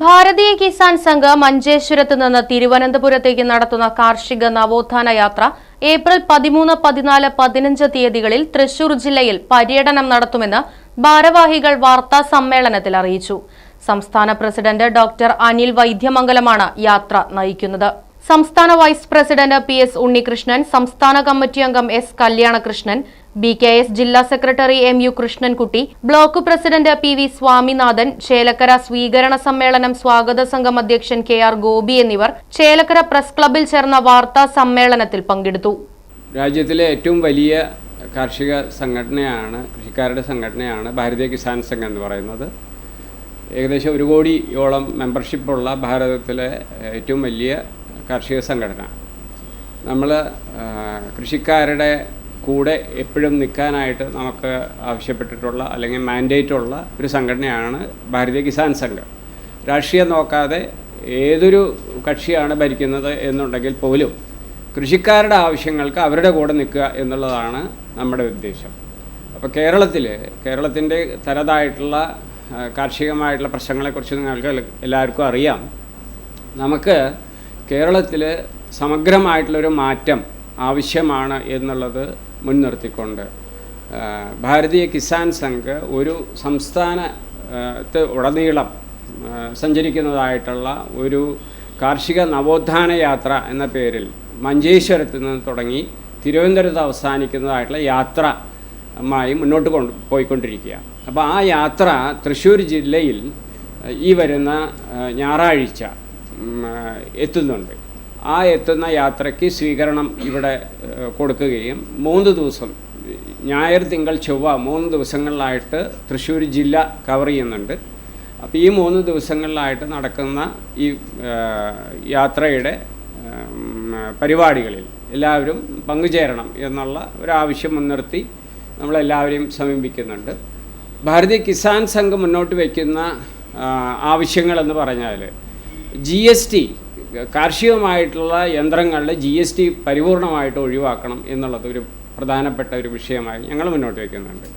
Bharatiya Kisan Sangh മഞ്ചേശ്വരത്ത് നിന്ന് തിരുവനന്തപുരത്തേക്ക് നടത്തുന്ന കാർഷിക നവോത്ഥാന യാത്ര ഏപ്രിൽ പതിമൂന്ന് പതിനാല് പതിനഞ്ച് തീയതികളിൽ തൃശൂർ ജില്ലയിൽ പര്യടനം നടത്തുമെന്ന് ഭാരവാഹികൾ വാർത്താ സമ്മേളനത്തിൽ അറിയിച്ചു. സംസ്ഥാന പ്രസിഡന്റ് ഡോക്ടർ അനിൽ വൈദ്യമംഗലമാണ് യാത്ര നയിക്കുന്നത്. സംസ്ഥാന vice president P S Unnikrishnan സംസ്ഥാന കമ്മിറ്റി അംഗം S Kalyanakrishnan B K S ജില്ലാ secretary M U Krishnankutty block president P V Swaminathan Chelakkara സ്വീകരണ സമ്മേളനം സ്വാഗത സംഘം അധ്യക്ഷൻ കെ ആർ ഗോപി എന്നിവർ ചേലക്കര പ്രസ് ക്ലബിൽ ചേർന്ന വാർത്താ സമ്മേളനത്തിൽ പങ്കെടുത്തു. രാജ്യത്തിലെ ഏറ്റവും വലിയ കാർഷിക സംഘടനയാണ് കൃഷിക്കാരുടെ സംഘടനയാണ് ഭാരതീയ കിസാൻ സംഘം എന്ന് പറയുന്നത്. ഏകദേശം ഒരു കോടിയോളം മെമ്പർഷിപ്പുള്ള ഭാരതത്തിലെ ഏറ്റവും വലിയ കാർഷിക സംഘടന. നമ്മൾ കൃഷിക്കാരുടെ കൂടെ എപ്പോഴും നിൽക്കാനായിട്ട് നമുക്ക് ആവശ്യപ്പെട്ടിട്ടുള്ള അല്ലെങ്കിൽ മാൻഡേറ്റുള്ള ഒരു സംഘടനയാണ് ഭാരതീയ കിസാൻ സംഘം. രാഷ്ട്രീയം നോക്കാതെ ഏതൊരു കക്ഷിയാണ് ഭരിക്കുന്നത് എന്നുണ്ടെങ്കിൽ പോലും കൃഷിക്കാരുടെ ആവശ്യങ്ങൾക്ക് അവരുടെ കൂടെ നിൽക്കുക എന്നുള്ളതാണ് നമ്മുടെ ഉദ്ദേശം. അപ്പോൾ കേരളത്തിൽ കേരളത്തിന്റെ തരതായിട്ടുള്ള കാർഷികമായിട്ടുള്ള പ്രശ്നങ്ങളെക്കുറിച്ച് നിങ്ങൾക്ക് എല്ലാവർക്കും അറിയാം. നമുക്ക് കേരളത്തിൽ സമഗ്രമായിട്ടുള്ളൊരു മാറ്റം ആവശ്യമാണ് എന്നുള്ളത് മുൻനിർത്തിക്കൊണ്ട് ഭാരതീയ കിസാൻ സംഘ് ഒരു സംസ്ഥാനത്ത് ഉടനീളം സഞ്ചരിക്കുന്നതായിട്ടുള്ള ഒരു കാർഷിക നവോത്ഥാന യാത്ര എന്ന പേരിൽ മഞ്ചേശ്വരത്ത് നിന്ന് തുടങ്ങി തിരുവനന്തപുരത്ത് അവസാനിക്കുന്നതായിട്ടുള്ള യാത്ര മായി മുന്നോട്ട് കൊണ്ട് പോയിക്കൊണ്ടിരിക്കുക. അപ്പോൾ ആ യാത്ര തൃശ്ശൂർ ജില്ലയിൽ ഈ വരുന്ന ഞായറാഴ്ച എത്തുന്നുണ്ട്. ആ എത്തുന്ന യാത്രയ്ക്ക് സ്വീകരണം ഇവിടെ കൊടുക്കുകയും മൂന്ന് ദിവസം ഞായർ തിങ്കൾ ചൊവ്വ മൂന്ന് ദിവസങ്ങളിലായിട്ട് തൃശ്ശൂർ ജില്ല കവർ ചെയ്യുന്നുണ്ട്. അപ്പോൾ ഈ മൂന്ന് ദിവസങ്ങളിലായിട്ട് നടക്കുന്ന ഈ യാത്രയുടെ പരിപാടികളിൽ എല്ലാവരും പങ്കുചേരണം എന്നുള്ള ഒരാവശ്യം മുൻനിർത്തി നമ്മളെല്ലാവരെയും സമീപിക്കുന്നുണ്ട്. ഭാരതീയ കിസാൻ സംഘം മുന്നോട്ട് വയ്ക്കുന്ന ആവശ്യങ്ങളെന്ന് പറഞ്ഞാൽ ജി എസ് ടി കാർഷികമായിട്ടുള്ള യന്ത്രങ്ങളുടെ ജി എസ് ടി പരിപൂർണമായിട്ട് ഒഴിവാക്കണം എന്നുള്ളത് ഒരു പ്രധാനപ്പെട്ട ഒരു വിഷയമായി ഞങ്ങൾ മുന്നോട്ട് വയ്ക്കുന്നുണ്ട്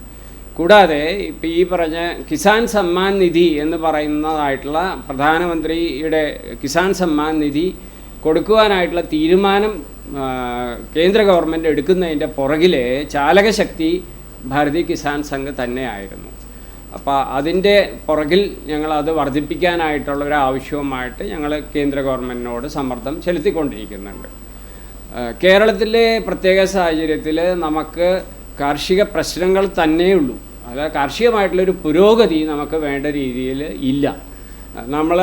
കൂടാതെ ഇപ്പം ഈ പറഞ്ഞ കിസാൻ സമ്മാൻ നിധി എന്ന് പറയുന്നതായിട്ടുള്ള പ്രധാനമന്ത്രിയുടെ കിസാൻ സമ്മാൻ നിധി കൊടുക്കുവാനായിട്ടുള്ള തീരുമാനം കേന്ദ്ര ഗവൺമെന്റ് എടുക്കുന്നതിന്റെ പുറകിലെ ചാലകശക്തി ഭാരതീയ കിസാൻ സംഘ് തന്നെയായിരുന്നു. അപ്പോൾ അതിന്റെ പുറകിൽ ഞങ്ങൾ അത് വർദ്ധിപ്പിക്കാനായിട്ടുള്ള ഒരു ആവശ്യവുമായിട്ട് ഞങ്ങൾ കേന്ദ്ര ഗവൺമെന്റിനോട് സമ്മർദ്ദം ചെലുത്തിക്കൊണ്ടിരിക്കുന്നുണ്ട്. കേരളത്തിലെ പ്രത്യേക സാഹചര്യത്തിൽ നമുക്ക് കാർഷിക പ്രശ്നങ്ങൾ തന്നെയുള്ളൂ അത് കാർഷികമായിട്ടുള്ളൊരു പുരോഗതി നമുക്ക് വേണ്ട രീതിയിൽ ഇല്ല. നമ്മൾ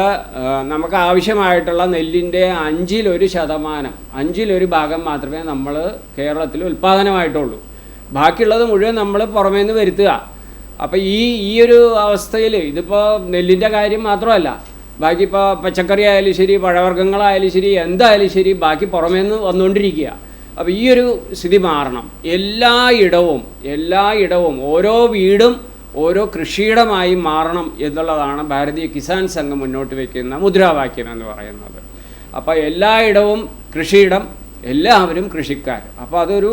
നമുക്ക് ആവശ്യമായിട്ടുള്ള നെല്ലിന്റെ അഞ്ചിലൊരു ശതമാനം അഞ്ചിലൊരു ഭാഗം മാത്രമേ നമ്മൾ കേരളത്തിൽ ഉൽപ്പാദനമായിട്ടുള്ളൂ. ബാക്കിയുള്ളത് മുഴുവൻ നമ്മൾ പുറമേ നിന്ന് വരുത്തുക. അപ്പോൾ ഈ ഈ ഒരു അവസ്ഥയിൽ ഇതിപ്പോൾ നെല്ലിന്റെ കാര്യം മാത്രമല്ല. ബാക്കി ഇപ്പോൾ പച്ചക്കറി ആയാലും ശരി പഴവർഗങ്ങളായാലും ശരി എന്തായാലും ശരി ബാക്കി പുറമേ നിന്ന് വന്നുകൊണ്ടിരിക്കുക അപ്പോൾ ഈ ഒരു സ്ഥിതി മാറണം. എല്ലായിടവും എല്ലായിടവും ഓരോ വീടും ഓരോ കൃഷിയിടമായി മാറണം എന്നുള്ളതാണ് ഭാരതീയ കിസാൻ സംഘം മുന്നോട്ട് വയ്ക്കുന്ന മുദ്രാവാക്യം എന്ന് പറയുന്നത്. അപ്പോൾ എല്ലായിടവും കൃഷിയിടം എല്ലാവരും കൃഷിക്കാർ. അപ്പോൾ അതൊരു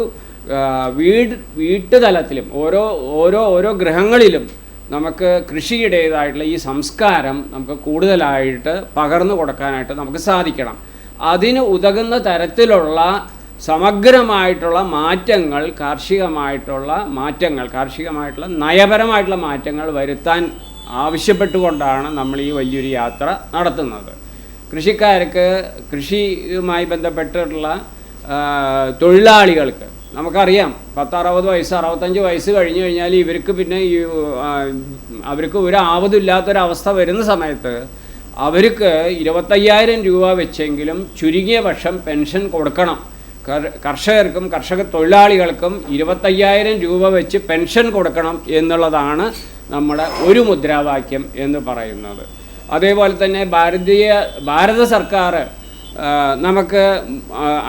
വീട് വീട്ടുതലത്തിലും ഓരോ ഓരോ ഓരോ ഗ്രഹങ്ങളിലും നമുക്ക് കൃഷിയുടേതായിട്ടുള്ള ഈ സംസ്കാരം നമുക്ക് കൂടുതലായിട്ട് പകർന്നു കൊടുക്കാനായിട്ട് നമുക്ക് സാധിക്കണം. അതിന് ഉതകുന്ന തരത്തിലുള്ള സമഗ്രമായിട്ടുള്ള മാറ്റങ്ങൾ കാർഷികമായിട്ടുള്ള മാറ്റങ്ങൾ കാർഷികമായിട്ടുള്ള നയപരമായിട്ടുള്ള മാറ്റങ്ങൾ വരുത്താൻ ആവശ്യപ്പെട്ടുകൊണ്ടാണ് നമ്മൾ ഈ വലിയൊരു യാത്ര നടത്തുന്നത്. കൃഷിക്കാർക്ക് കൃഷിയുമായി ബന്ധപ്പെട്ടിട്ടുള്ള തൊഴിലാളികൾക്ക് നമുക്കറിയാം. പത്ത് അറുപത് വയസ്സ് അറുപത്തഞ്ച് വയസ്സ് കഴിഞ്ഞു കഴിഞ്ഞാൽ ഇവർക്ക് പിന്നെ ഈ അവർക്ക് ഒരു ആവതില്ലാത്തൊരവസ്ഥ വരുന്ന സമയത്ത് അവർക്ക് ഇരുപത്തയ്യായിരം രൂപ വെച്ചെങ്കിലും ചുരുങ്ങിയ പക്ഷം പെൻഷൻ കൊടുക്കണം. കർ- കർഷകർക്കും കർഷക തൊഴിലാളികൾക്കും ഇരുപത്തയ്യായിരം രൂപ വെച്ച് പെൻഷൻ കൊടുക്കണം എന്നുള്ളതാണ് നമ്മുടെ ഒരു മുദ്രാവാക്യം എന്ന് പറയുന്നത്. അതേപോലെ തന്നെ ഭാരതീയ ഭാരത സർക്കാർ നമുക്ക്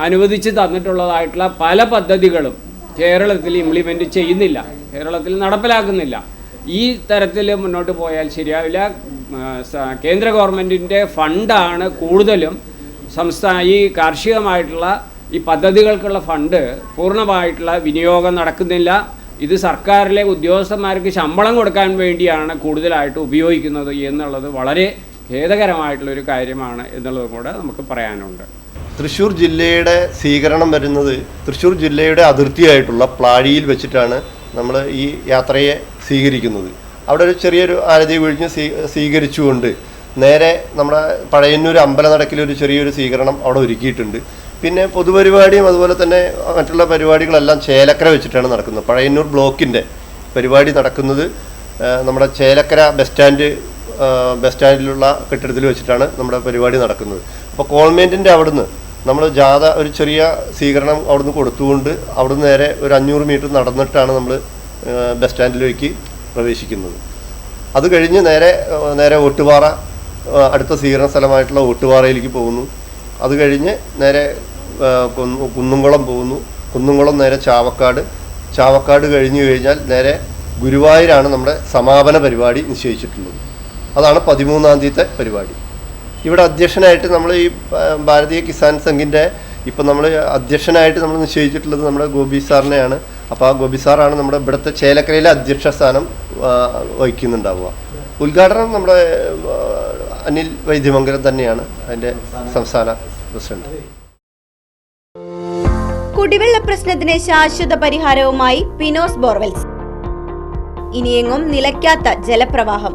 അനുവദിച്ച് തന്നിട്ടുള്ളതായിട്ടുള്ള പല പദ്ധതികളും കേരളത്തിൽ ഇംപ്ലിമെന്റ് ചെയ്യുന്നില്ല. കേരളത്തിൽ നടപ്പിലാക്കുന്നില്ല. ഈ തരത്തിൽ മുന്നോട്ട് പോയാൽ ശരിയാവില്ല. കേന്ദ്ര ഗവൺമെന്റിന്റെ ഫണ്ടാണ് കൂടുതലും സംസ്ഥാന ഈ കാർഷികമായിട്ടുള്ള ഈ പദ്ധതികൾക്കുള്ള ഫണ്ട് പൂർണമായിട്ടുള്ള വിനിയോഗം നടക്കുന്നില്ല. ഇത് സർക്കാരിലെ ഉദ്യോഗസ്ഥന്മാർക്ക് ശമ്പളം കൊടുക്കാൻ വേണ്ടിയാണ് കൂടുതലായിട്ട് ഉപയോഗിക്കുന്നത് എന്നുള്ളത് വളരെ ഖേദകരമായിട്ടുള്ളൊരു കാര്യമാണ് എന്നുള്ളതും കൂടെ നമുക്ക് പറയാനുണ്ട്. തൃശ്ശൂർ ജില്ലയുടെ സ്വീകരണം വരുന്നത് തൃശ്ശൂർ ജില്ലയുടെ അതിർത്തിയായിട്ടുള്ള പ്ലാഴിയിൽ വെച്ചിട്ടാണ് നമ്മൾ ഈ യാത്രയെ സ്വീകരിക്കുന്നത്. അവിടെ ഒരു ചെറിയൊരു ആരതി വീഴ്ച സ്വീ സ്വീകരിച്ചുകൊണ്ട് നേരെ നമ്മുടെ പഴയന്നൂർ അമ്പലനടക്കിലൊരു ചെറിയൊരു സ്വീകരണം അവിടെ ഒരുക്കിയിട്ടുണ്ട്. പിന്നെ പൊതുപരിപാടിയും അതുപോലെ തന്നെ മറ്റുള്ള പരിപാടികളെല്ലാം ചേലക്കര വെച്ചിട്ടാണ് നടക്കുന്നത്. പഴയന്നൂർ ബ്ലോക്കിന്റെ പരിപാടി നടക്കുന്നത് നമ്മുടെ ചേലക്കര ബസ് സ്റ്റാൻഡ് ബസ് സ്റ്റാൻഡിലുള്ള കെട്ടിടത്തിൽ വെച്ചിട്ടാണ് നമ്മുടെ പരിപാടി നടക്കുന്നത്. അപ്പോൾ കോൾമെന്റിന്റെ അവിടുന്ന് നമ്മൾ ജാഥ ഒരു ചെറിയ സ്വീകരണം അവിടുന്ന് കൊടുത്തുകൊണ്ട് അവിടുന്ന് നേരെ ഒരു അഞ്ഞൂറ് മീറ്റർ നടന്നിട്ടാണ് നമ്മൾ ബസ് സ്റ്റാൻഡിലേക്ക് പ്രവേശിക്കുന്നത്. അത് കഴിഞ്ഞ് നേരെ നേരെ ഒട്ടുപാറ അടുത്ത സ്വീകരണ സ്ഥലമായിട്ടുള്ള ഒട്ടുപാറയിലേക്ക് പോകുന്നു. അത് കഴിഞ്ഞ് നേരെ കുന്നുംകുളം പോകുന്നു. കുന്നുംകുളം നേരെ ചാവക്കാട്. ചാവക്കാട് കഴിഞ്ഞു കഴിഞ്ഞാൽ നേരെ ഗുരുവായൂരാണ് നമ്മുടെ സമാപന പരിപാടി നിശ്ചയിച്ചിട്ടുള്ളത്. അതാണ് പതിമൂന്നാം തീയതിത്തെ പരിപാടി. ഇവിടെ അധ്യക്ഷനായിട്ട് നമ്മൾ ഈ ഭാരതീയ കിസാൻ സംഘിന്റെ ഇപ്പം നമ്മൾ അധ്യക്ഷനായിട്ട് നമ്മൾ നിശ്ചയിച്ചിട്ടുള്ളത് നമ്മുടെ ഗോപി സാറിനെയാണ്. അപ്പോൾ ആ ഗോപി സാറാണ് നമ്മുടെ ഇവിടുത്തെ ചേലക്കരയിലെ അധ്യക്ഷ സ്ഥാനം വഹിക്കുന്നുണ്ടാവുക. ഉദ്ഘാടനം നമ്മുടെ അനിൽ വൈദ്യമംഗലം തന്നെയാണ് അതിന്റെ സംസ്ഥാന പ്രസിഡന്റ്. കുടിവെള്ള പ്രശ്നത്തിന് ശാശ്വത പരിഹാരവുമായി പിനോസ് ബോർവെൽസ്. ഇനിയെങ്ങും നിലയ്ക്കാത്ത ജലപ്രവാഹം.